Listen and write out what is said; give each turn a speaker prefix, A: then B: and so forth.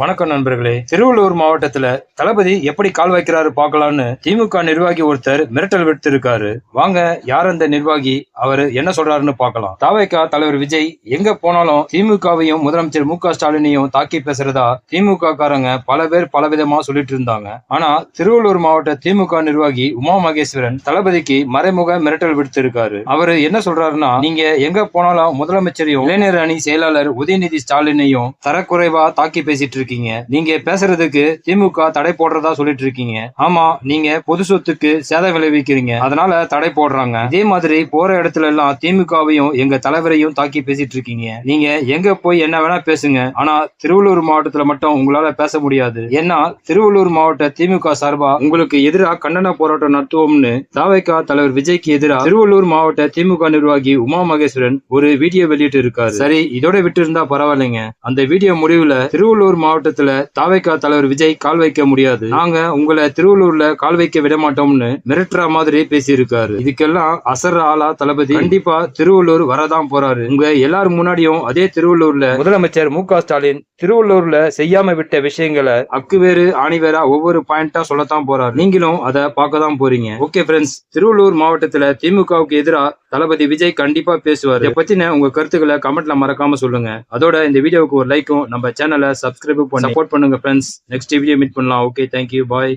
A: வணக்கம் நண்பர்களே. திருவள்ளூர் மாவட்டத்துல தளபதி எப்படி கால் வைக்கிறாரு பாக்கலாம்னு திமுக நிர்வாகி ஒருத்தர் மிரட்டல் விடுத்திருக்காரு. வாங்க யார் அந்த நிர்வாகி? அவரு என்ன சொல்றாருன்னு பார்க்கலாம். தாவேகா தலைவர் விஜய் எங்க போனாலும் திமுகவையும் முதலமைச்சர் மு ஸ்டாலினையும் தாக்கி பேசுறதா திமுக காரங்க பல பேர் பலவிதமா சொல்லிட்டு இருந்தாங்க. ஆனா திருவள்ளூர் மாவட்ட திமுக நிர்வாகி உமா மகேஸ்வரன் தளபதிக்கு மறைமுக மிரட்டல் விடுத்திருக்காரு. அவரு என்ன சொல்றாருன்னா நீங்க எங்க போனாலும் முதலமைச்சரையும் இளைஞர் அணி செயலாளர் உதயநிதி ஸ்டாலினையும் தரக்குறைவா தாக்கி பேசிட்டு இருக்கீங்க. நீங்க பேசுறதுக்கு திமுக தடை போடுறதா சொல்லிட்டு இருக்கீங்க. ஆமா நீங்க பொது சொத்துக்கு சேதம் விளைவிக்கிறீங்க. அதனால தடை போடுறாங்க. இதே மாதிரி போற இடத்துல எல்லாம் திமுகவையும் எங்க தலைவரையும் தாக்கி பேசிட்டு இருக்கீங்க. நீங்க எங்க போய் என்ன வேணா பேசுங்க. ஆனா திருவள்ளூர் மாவட்டத்துல மட்டும் உங்களால பேச முடியாது. ஏன்னா திருவள்ளூர் மாவட்ட திமுக சார்பா உங்களுக்கு எதிராக கண்டன போராட்டம் நடத்துவோம்னு தாவைக்கா தலைவர் விஜய்க்கு எதிராக திருவள்ளூர் மாவட்ட திமுக நிர்வாகி உமா மகேஸ்வரன் ஒரு வீடியோ வெளியிட்டு இருக்காரு. சரி இதோட விட்டு இருந்தா பரவாயில்லைங்க. அந்த வீடியோ முடிவுல திருவள்ளூர் மாவட்டத்துல தாவைக்கா தலைவர் விஜய் கால் வைக்க முடியாது. நாங்க உங்களை திருவள்ளூர்ல கால் வைக்க விட மாட்டோம்னு மிரட்டுற மாதிரி பேசியிருக்காரு. இதுக்கெல்லாம் அசர் ஆளா தளபதி கண்டிப்பா திருவள்ளூர் வரதான் போறாரு. உங்க எல்லாரும் முன்னாடியும் அதே திருவள்ளூர்ல முதலமைச்சர் மு ஸ்டாலின் திருவள்ளூர்ல செய்யாம விட்ட விஷயங்களை அக்கு வேறு ஆணி வேறா ஒவ்வொரு பாயிண்டா சொல்லத்தான் போறாரு. நீங்களும் அதை பார்க்க தான் போறீங்க. ஓகே ஃப்ரெண்ட்ஸ் திருவள்ளூர் மாவட்டத்துல திமுகவுக்கு எதிராக தளபதி விஜய் கண்டிப்பா பேசுவார். இதை பத்தின உங்க கருத்துக்களை கமெண்ட்ல மறக்காம சொல்லுங்க. அதோட இந்த வீடியோவுக்கு ஒரு லைக்கும் நம்ம சேனலை சப்ஸ்கிரைப் சப்போர்ட் பண்ணுங்க ஃப்ரெண்ட்ஸ் நெக்ஸ்ட் வீடியோ மீட் பண்ணலாம். Okay thank you bye